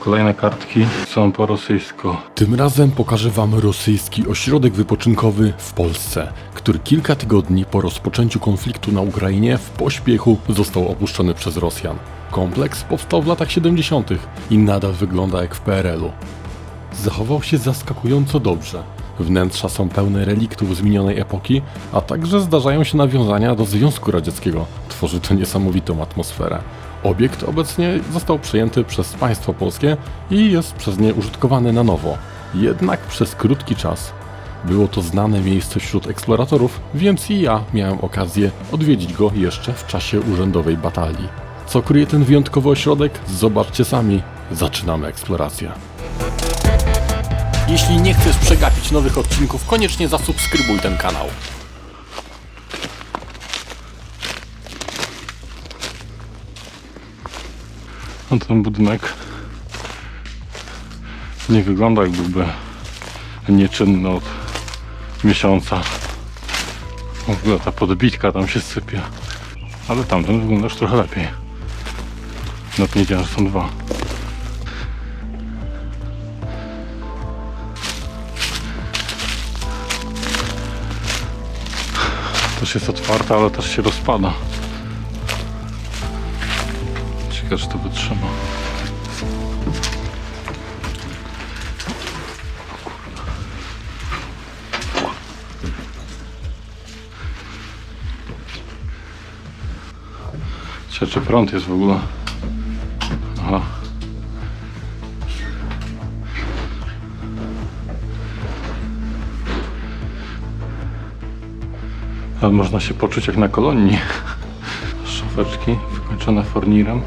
Kolejne kartki są po rosyjsku. Tym razem pokażę Wam rosyjski ośrodek wypoczynkowy w Polsce, który kilka tygodni po rozpoczęciu konfliktu na Ukrainie w pośpiechu został opuszczony przez Rosjan. Kompleks powstał w latach 70. i nadal wygląda jak w PRL-u. Zachował się zaskakująco dobrze. Wnętrza są pełne reliktów z minionej epoki, a także zdarzają się nawiązania do Związku Radzieckiego. Tworzy to niesamowitą atmosferę. Obiekt obecnie został przejęty przez państwo polskie i jest przez nie użytkowany na nowo. Jednak przez krótki czas. Było to znane miejsce wśród eksploratorów, więc i ja miałem okazję odwiedzić go jeszcze w czasie urzędowej batalii. Co kryje ten wyjątkowy ośrodek? Zobaczcie sami. Zaczynamy eksplorację. Jeśli nie chcesz przegapić nowych odcinków, koniecznie zasubskrybuj ten kanał. No ten budynek nie wygląda jak byłby nieczynny od miesiąca. W ogóle ta podbitka tam się sypie. Ale tamten wygląda już trochę lepiej. Nawet nie wiedziałem, że są dwa. Też jest otwarta, ale też się rozpada. Ciekawe, czy to wytrzyma. Ciekawe, czy prąd jest w ogóle. Aha. Ale można się poczuć jak na kolonii. Szafeczki wykończone fornirem.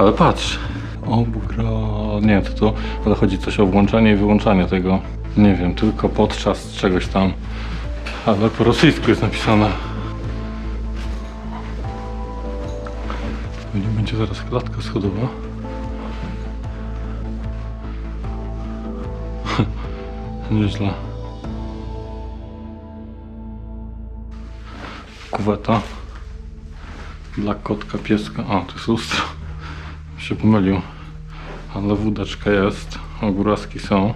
Ale patrz. Obgro... Nie, to tu ale chodzi coś o włączanie i wyłączanie tego. Nie wiem, tylko podczas czegoś tam. Ale po rosyjsku jest napisane. Pewnie będzie zaraz klatka schodowa. Nieźle. Kuweta. Dla kotka, pieska. A, to jest lustro. Się pomylił. Ale wódeczka jest. Ogóraski są.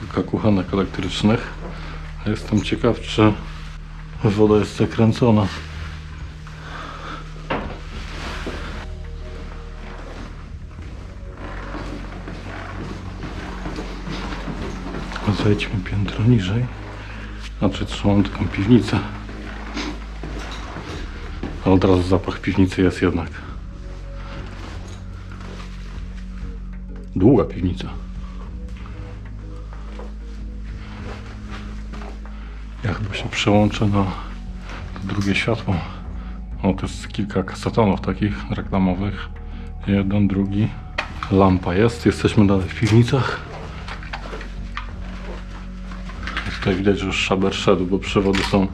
Kilka kuchenek elektrycznych. Jestem ciekaw, czy woda jest zakręcona. Zejdźmy piętro niżej. Znaczy trzymam taką piwnicę. A od razu zapach piwnicy jest jednak. Długa piwnica. Ja chyba się przełączę na drugie światło. O, to jest kilka kasetonów takich reklamowych. Jeden, drugi. Lampa jest. Jesteśmy dalej w piwnicach. Tutaj widać, że już szaber szedł, bo przewody są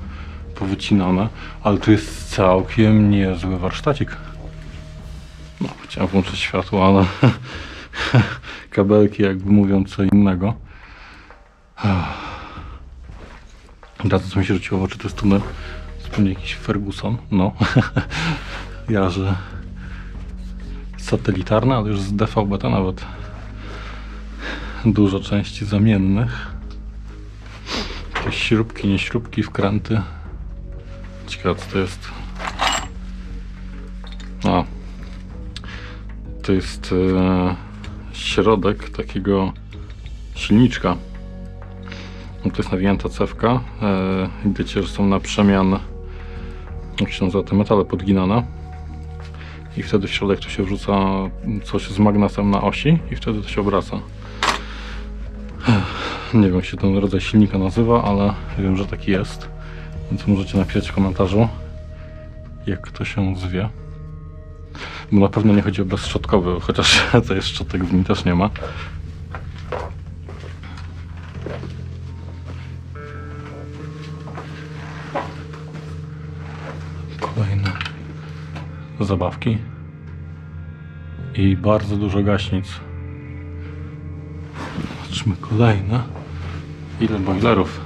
powycinane, ale tu jest całkiem niezły warsztacik. No, chciałem włączyć światło, ale kabelki jakby mówią co innego. Od razu co mi się rzuciło w oczy, to jest tunel. Zupełnie jakiś Ferguson, no. ja, że satelitarny, ale już z DVB-T nawet dużo części zamiennych. Jakieś śrubki, nie śrubki, wkręty. Ciekawe co to jest. A. To jest e, środek takiego silniczka. No to jest nawijanta cewka. E, widzicie, że są na przemian jak się nazywa te metale podginane. I wtedy w środek tu się wrzuca coś z magnesem na osi i wtedy to się obraca. Nie wiem jak się ten rodzaj silnika nazywa, ale wiem, że taki jest. Więc możecie napisać w komentarzu, jak to się zwie. Bo na pewno nie chodzi o bezszczotkowy, chociaż to jest szczotek w nim też nie ma. Kolejne zabawki. I bardzo dużo gaśnic. Zobaczmy kolejne. Ile boilerów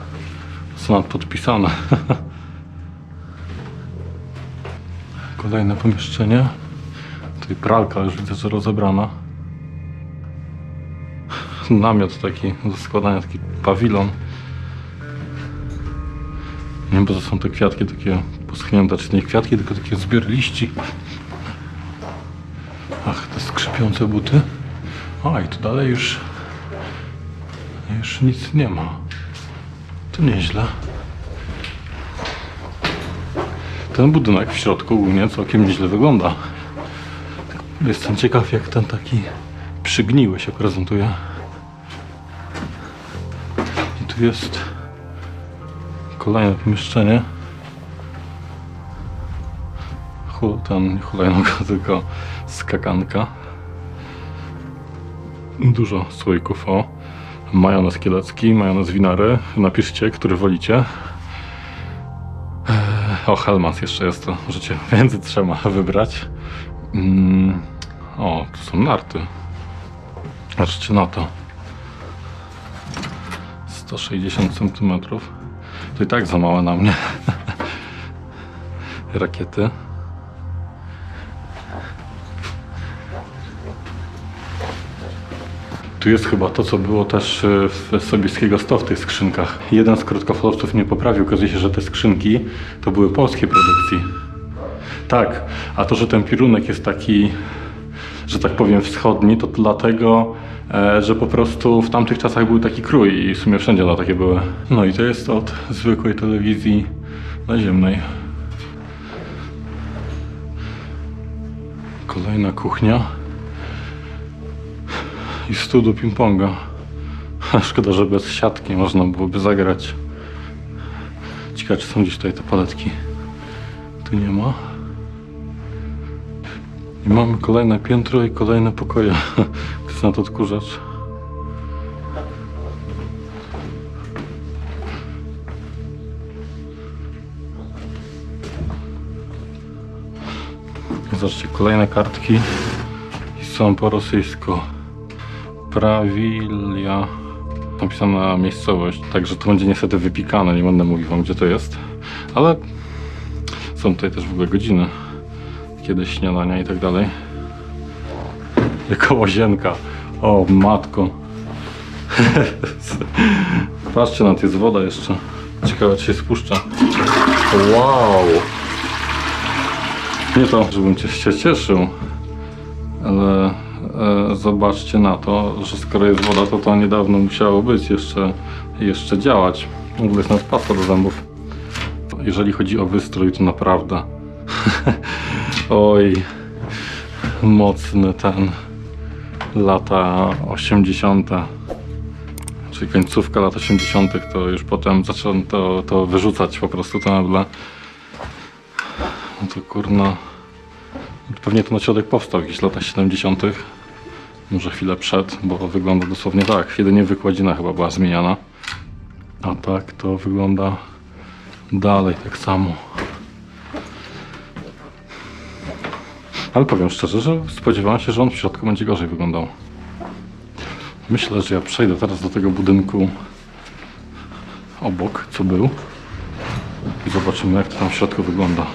są podpisane. Kolejne pomieszczenie. Tutaj pralka już widzę, że rozebrana. Namiot taki do składania, taki pawilon. Nie wiem, bo to są te kwiatki takie poschnięte, czy nie kwiatki, tylko takie zbiór liści. Ach, te skrzypiące buty. A, i tu dalej już... Już nic nie ma. To nieźle. Ten budynek w środku ogólnie całkiem nieźle wygląda. Jestem ciekaw, jak ten taki przygniły się prezentuje. I tu jest kolejne pomieszczenie. Hul, ten nie hulajnoga, tylko skakanka. Dużo słoików o majonez kielecki, majonez winary. Napiszcie, który wolicie. Eee, O, Helmans jeszcze jest to. Możecie między trzema wybrać. Mm, o, tu są narty. Patrzcie na to. 160 cm. To i tak za małe na mnie. Rakiety. Tu jest chyba to, co było też e, w Sobieskiego 100 w tych skrzynkach. Jeden z krótkofalowców mnie poprawił. Okazuje się, że te skrzynki to były polskiej produkcji. Tak, a to, że ten pirunek jest taki, że tak powiem, wschodni, to dlatego, e, że po prostu w tamtych czasach był taki krój i w sumie wszędzie na takie były. No i to jest od zwykłej telewizji naziemnej. Kolejna kuchnia i stół ping-ponga. Szkoda, że bez siatki można byłoby zagrać. Ciekawe, czy są gdzieś tutaj te paletki. Tu nie ma. I mamy kolejne piętro i kolejne pokoje. To jest na to odkurzacz. Zobaczcie, kolejne kartki i są po rosyjsku. Prawilia. Napisana miejscowość, także to będzie niestety wypikane, nie będę mówił wam gdzie to jest. Ale są tutaj też w ogóle godziny. Kiedy śniadania i tak dalej. Jako łazienka. O matko. Patrzcie na to, jest woda jeszcze. Ciekawe czy się spuszcza. Wow. Nie to, żebym się cieszył, ale e, zobaczcie na to, że skoro jest woda, to to niedawno musiało być jeszcze, jeszcze działać. W ogóle jest nawet pasta do zębów. Jeżeli chodzi o wystrój, to naprawdę. Oj, mocny ten lata 80. Czyli końcówka lat 80. to już potem zacząłem to, to wyrzucać po prostu te meble. No to kurna. Pewnie ten ośrodek powstał w jakichś latach 70. Może chwilę przed, bo wygląda dosłownie tak. Jedynie wykładzina chyba była zmieniana. A tak to wygląda dalej tak samo. Ale powiem szczerze, że spodziewałem się, że on w środku będzie gorzej wyglądał. Myślę, że ja przejdę teraz do tego budynku obok, co był. I zobaczymy, jak to tam w środku wygląda.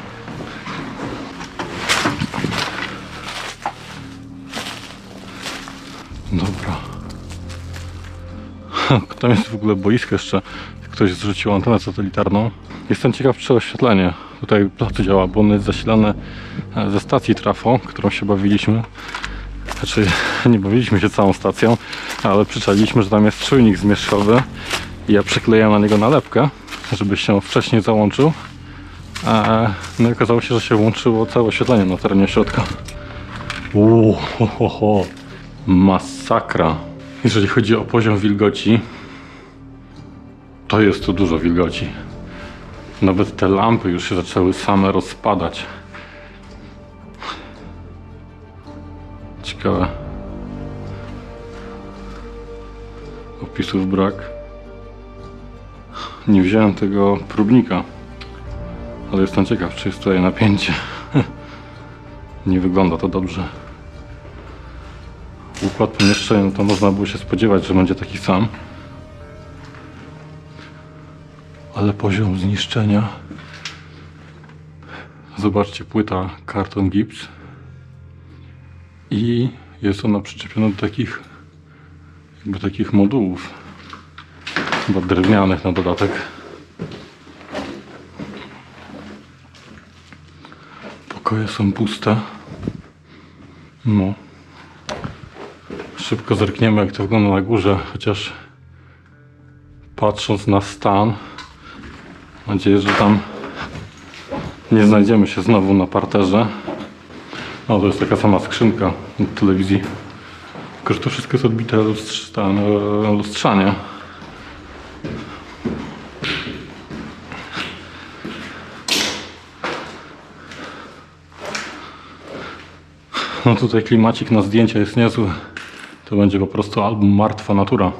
Dobra. Tam jest w ogóle boisko jeszcze. Ktoś zrzucił antenę satelitarną. Jestem ciekaw, czy oświetlenie tutaj placu działa, bo ono jest zasilane e, ze stacji trafo, którą się bawiliśmy. Znaczy, nie bawiliśmy się całą stacją, ale przyczailiśmy, że tam jest czujnik zmierzchowy i ja przyklejałem na niego nalepkę, żeby się wcześniej załączył. E, No i okazało się, że się włączyło całe oświetlenie na terenie środka. Uuu, ho, ho, ho. Masakra. Jeżeli chodzi o poziom wilgoci, to jest tu dużo wilgoci. Nawet te lampy już się zaczęły same rozpadać. Ciekawe. Opisów brak. Nie wziąłem tego próbnika. Ale jestem ciekaw, czy jest tutaj napięcie. Nie wygląda to dobrze. Układ pomieszczeń, no to można było się spodziewać, że będzie taki sam. Ale poziom zniszczenia. Zobaczcie, płyta karton gips. I jest ona przyczepiona do takich jakby takich modułów. Chyba drewnianych na dodatek. Pokoje są puste. No. Szybko zerkniemy jak to wygląda na górze, chociaż patrząc na stan, mam nadzieję, że tam nie znajdziemy się znowu na parterze. O, to jest taka sama skrzynka od telewizji. Tylko, że to wszystko jest odbite lustrz- e, lustrzanie. No tutaj klimacik na zdjęcia jest niezły. To będzie po prostu album Martwa Natura.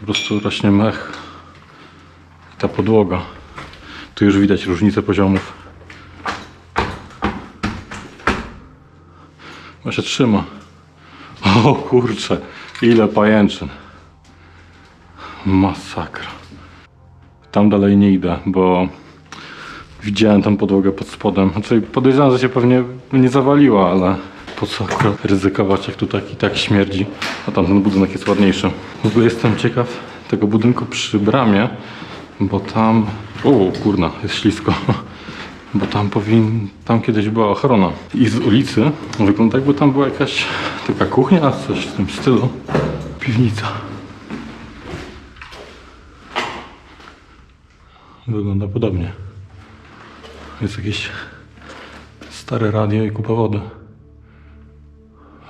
Po prostu rośnie mech. Ta podłoga. Tu już widać różnicę poziomów. Bo się trzyma. O kurczę, ile pajęczyn. Masakra. Tam dalej nie idę, bo widziałem tam podłogę pod spodem. Znaczy podejrzewam, że się pewnie nie zawaliła, ale po co akurat ryzykować, jak tu tak i tak śmierdzi. A tamten budynek jest ładniejszy. W ogóle jestem ciekaw tego budynku przy bramie, bo tam... O kurna, jest ślisko. Bo tam powin... tam kiedyś była ochrona. I z ulicy wygląda jakby tam była jakaś taka kuchnia, coś w tym stylu. Piwnica. Wygląda podobnie. Jest jakieś stare radio i kupa wody.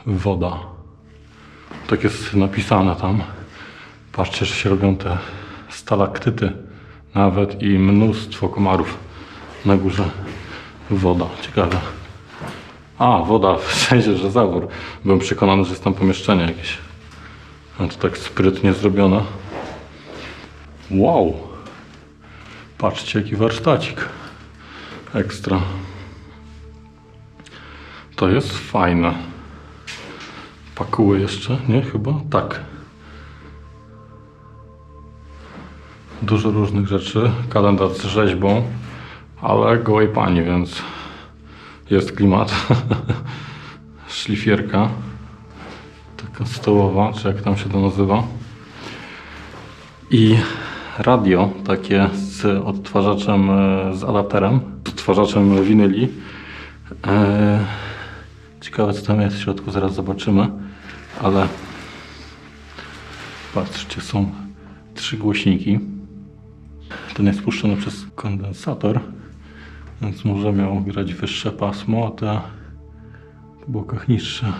Woda. Tak jest napisane tam. Patrzcie, że się robią te stalaktyty nawet i mnóstwo komarów na górze. Woda. Ciekawe. A, woda w sensie, że zawór. Byłem przekonany, że jest tam pomieszczenie jakieś. A to tak sprytnie zrobione. Wow. Patrzcie, jaki warsztacik. Ekstra. To jest fajne. Pakuły jeszcze, nie? Chyba? Tak. Dużo różnych rzeczy. Kalendarz z rzeźbą, ale gołej pani, więc jest klimat. Szlifierka. Taka stołowa, czy jak tam się to nazywa. I radio takie z odtwarzaczem, e, z adapterem, z odtwarzaczem winyli. E, Ciekawe co tam jest w środku, zaraz zobaczymy, ale patrzcie, są trzy głośniki. Ten jest puszczony przez kondensator, więc może miał grać wyższe pasmo, a te w bokach niższe.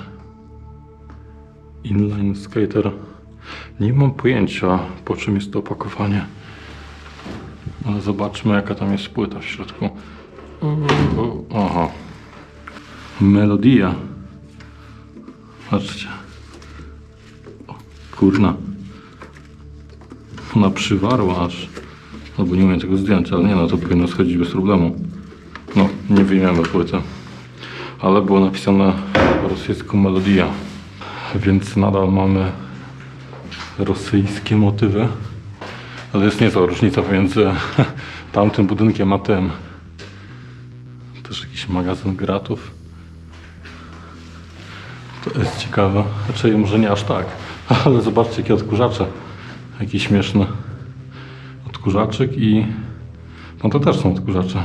Inline skater. Nie mam pojęcia po czym jest to opakowanie. Ale zobaczmy jaka tam jest płyta w środku. Aha. Melodia. Patrzcie. O, kurna. Ona przywarła aż. Albo nie umiem tego zdjąć, ale nie no, to powinno schodzić bez problemu. No, nie wyjmiemy płyty. Ale było napisane po rosyjsku melodia. Więc nadal mamy rosyjskie motywy. Ale jest niezła różnica pomiędzy tamtym budynkiem a tym. Też jakiś magazyn gratów. To jest ciekawe. Znaczy może nie aż tak. Ale zobaczcie jakie odkurzacze. Jaki śmieszny odkurzaczyk i no to też są odkurzacze.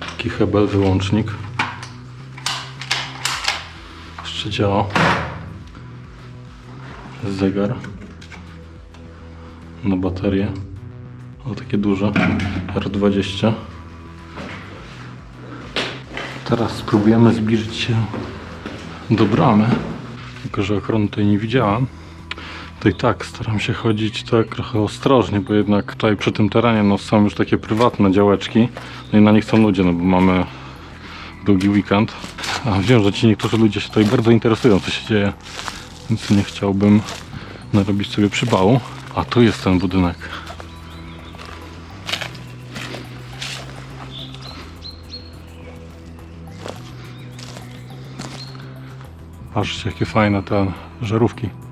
Taki hebel wyłącznik. Jeszcze działa. Zegar na baterię. O takie duże. R20. Teraz spróbujemy zbliżyć się do bramy. Tylko, że ochrony tutaj nie widziałem. To i tak staram się chodzić tak trochę ostrożnie, bo jednak tutaj przy tym terenie no, są już takie prywatne działeczki. No i na nich są ludzie, no bo mamy długi weekend. A wiem, że ci niektórzy ludzie się tutaj bardzo interesują, co się dzieje. Więc nie chciałbym narobić sobie przypału. A tu jest ten budynek. Patrzcie, jakie fajne te żarówki.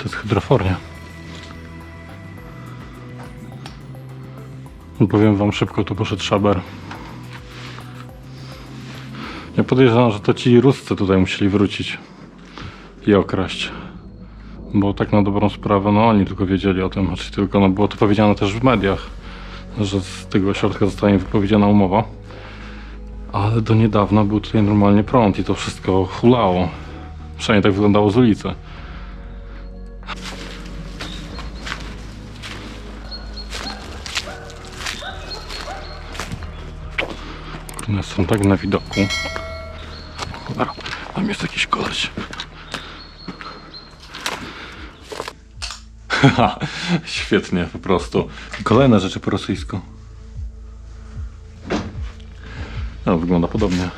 To jest hydroforia. Powiem wam szybko, tu poszedł szaber. Ja podejrzewam, że to ci Ruscy tutaj musieli wrócić i okraść. Bo tak na dobrą sprawę, no oni tylko wiedzieli o tym, znaczy tylko, no było to powiedziane też w mediach, że z tego ośrodka zostanie wypowiedziana umowa. Ale do niedawna był tutaj normalnie prąd i to wszystko hulało. Przynajmniej tak wyglądało z ulicy. Kurde, są tak na widoku. Cholera, tam jest jakiś koleś. Świetnie, po prostu. Kolejne rzeczy po rosyjsku. No, wygląda podobnie.